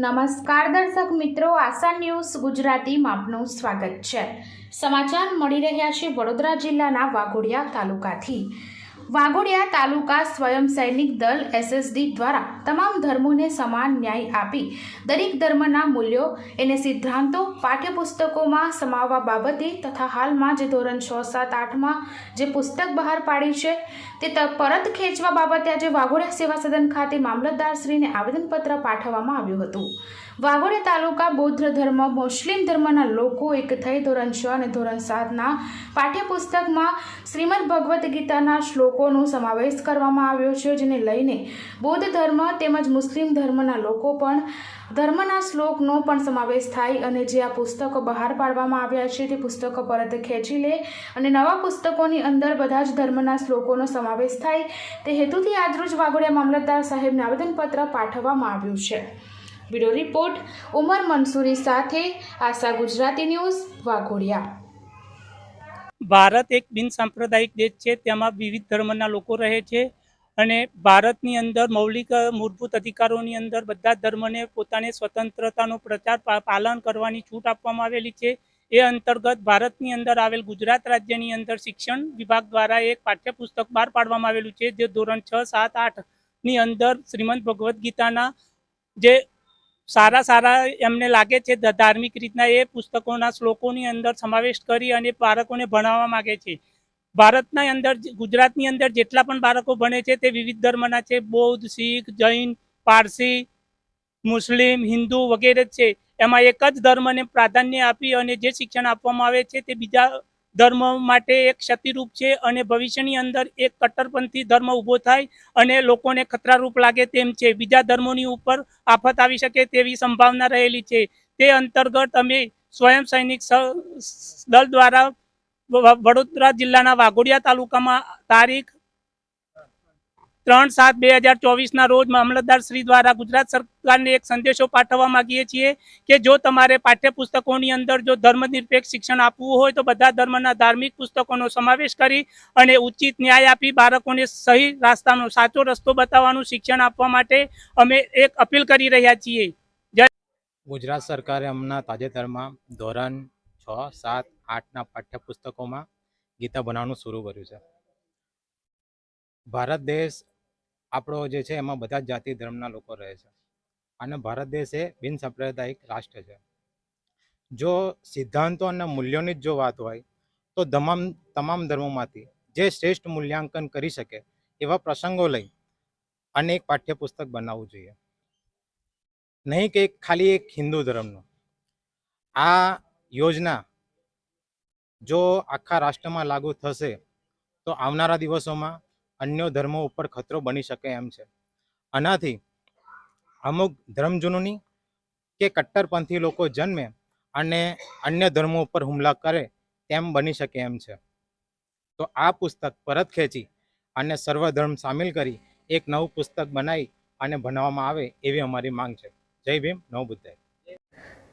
નમસ્કાર દર્શક મિત્રો, આશા ન્યૂઝ ગુજરાતીમાં આપનું સ્વાગત છે. સમાચાર મળી રહ્યા છે વડોદરા જિલ્લાના વાઘોડિયા તાલુકાથી. વાઘોડિયા તાલુકા સ્વયં સૈનિક દળ એસએસડી દ્વારા તમામ ધર્મોને સમાન ન્યાય આપી દરેક ધર્મના મૂલ્યો એને સિદ્ધાંતો, પાઠ્યપુસ્તકોમાં સમાવવા બાબતે તથા હાલમાં જે ધોરણ છ, સાત, આઠમાં જે પુસ્તક બહાર પાડી છે, તે પરત ખેંચવા બાબતે આજે વાઘોડિયા સેવા સદન ખાતે મામલતદારશ્રીને આવેદનપત્ર પાઠવવામાં આવ્યું હતું. વાઘોડિયા તાલુકા બૌદ્ધ ધર્મ, મુસ્લિમ ધર્મના લોકો એક થઈ ધોરણ છ અને ધોરણ સાતના પાઠ્યપુસ્તકમાં શ્રીમદ ભગવદ્ ગીતાના શ્લોકોનો સમાવેશ કરવામાં આવ્યો છે, જેને લઈને બૌદ્ધ ધર્મ તેમજ મુસ્લિમ ધર્મના લોકો પણ ધર્મના શ્લોકનો પણ સમાવેશ થાય અને જે આ પુસ્તકો બહાર પાડવામાં આવ્યા છે, તે પુસ્તકો પરત ખેંચી લે અને નવા પુસ્તકોની અંદર બધા જ ધર્મના શ્લોકોનો સમાવેશ થાય. તે હેતુથી આજરોજ વાઘોડિયા મામલતદાર સાહેબને આવેદનપત્ર પાઠવવામાં આવ્યું છે. બ્યુરો રિપોર્ટ, ઉમર મંસૂરી સાથે આશા ગુજરાતી ન્યૂઝ, વાઘોડિયા. ભારત એક બિનસાંપ્રદાયિક દેશ છે, તેમાં વિવિધ ધર્મના લોકો રહે છે અને ભારતની અંદર મૌલિક, મૂળભૂત અધિકારોની અંદર બધા ધર્મને પોતાની સ્વતંત્રતાનો પ્રચાર પાલન કરવાની છૂટ આપવામાં આવેલી છે. એ અંતર્ગત ભારતની અંદર આવેલ ગુજરાત રાજ્યની અંદર શિક્ષણ વિભાગ દ્વારા એક પાઠ્યપુસ્તક બહાર પાડવામાં આવેલું છે, જે ધોરણ છ, સાત આઠની અંદર શ્રીમદ ભગવદ્ ગીતાના જે સારા સારા એમને લાગે છે ધાર્મિક રીતના એ પુસ્તકોના શ્લોકોની અંદર સમાવેશ કરી અને બાળકોને ભણાવવા માગે છે. ભારતના અંદર ગુજરાતની અંદર જેટલા પણ બાળકો ભણે છે તે વિવિધ ધર્મના છે. બૌદ્ધ, શીખ, જૈન, પારસી, મુસ્લિમ, હિન્દુ વગેરે છે. એમાં એક જ ધર્મને પ્રાધાન્ય આપી અને જે શિક્ષણ આપવામાં આવે છે તે બીજા ધર્મ માટે એક ક્ષતિરૂપ છે અને ભવિષ્યની અંદર એક કટ્ટરપંથી ધર્મ ઊભો થાય અને લોકોને ખતરારૂપ લાગે તેમ છે. બીજા ધર્મોની ઉપર આફત આવી શકે તેવી સંભાવના રહેલી છે. તે અંતર્ગત અમે સ્વયં સૈનિક દળ દ્વારા વડોદરા જિલ્લાના વાઘોડિયા તાલુકામાં તારીખ ત્રણ સાત બે હજાર ચોવીસના રોજ મામલતદાર શ્રી દ્વારા ગુજરાત સરકારને એક સંદેશો પાઠવવા માંગીએ છીએ કે જો તમારે પાઠ્યપુસ્તકોની અંદર જો ધર્મનિરપેક્ષ શિક્ષણ આપવું હોય તો બધા ધર્મના ધાર્મિક પુસ્તકોનો સમાવેશ કરી અને ઉચિત ન્યાય આપી બાળકોને સહી રાસ્તાનો સાચો રસ્તો બતાવવાનું શિક્ષણ આપવા માટે અમે એક અપીલ કરી રહ્યા છીએ. ગુજરાત સરકારે હમણાં તાજેતરમાં ધોરણ છ, સાત, આઠના પાઠ્યપુસ્તકોમાં ગીતા બનાવવાનું શરૂ કર્યું છે. ભારત દેશ આપણો જે છે એમાં બધા જ જાતિ ધર્મના લોકો રહે છે. અને ભારત દેશ એ બિન સાંપ્રદાયિક રાષ્ટ્ર છે. જો સિદ્ધાંતો અને મૂલ્યોની જ જો વાત હોય, તો તમામ તમામ ધર્મોમાંથી જે શ્રેષ્ઠ મૂલ્યાંકન કરી શકે એવા પ્રસંગો લઈ અને એક પાઠ્યપુસ્તક બનાવવું જોઈએ. નહીં કે ખાલી એક હિન્દુ ધર્મનો. આ યોજના જો આખા રાષ્ટ્રમાં લાગુ થશે, તો આવનારા દિવસોમાં અન્ય ધર્મો ઉપર ખતરો બની શકે એમ છે. આનાથી અમુક ધર્મજૂનોની કે કટ્ટરપંથી લોકો જન્મે અને અન્ય ધર્મો ઉપર હુમલા કરે તેમ બની શકે એમ છે. તો આ પુસ્તક પરત ખેંચી અને સર્વ ધર્મ સામેલ કરી એક નવું પુસ્તક બનાવી અને ભણવામાં આવે એવી અમારી માંગ છે. જય ભીમ નવ બુદ્ધાય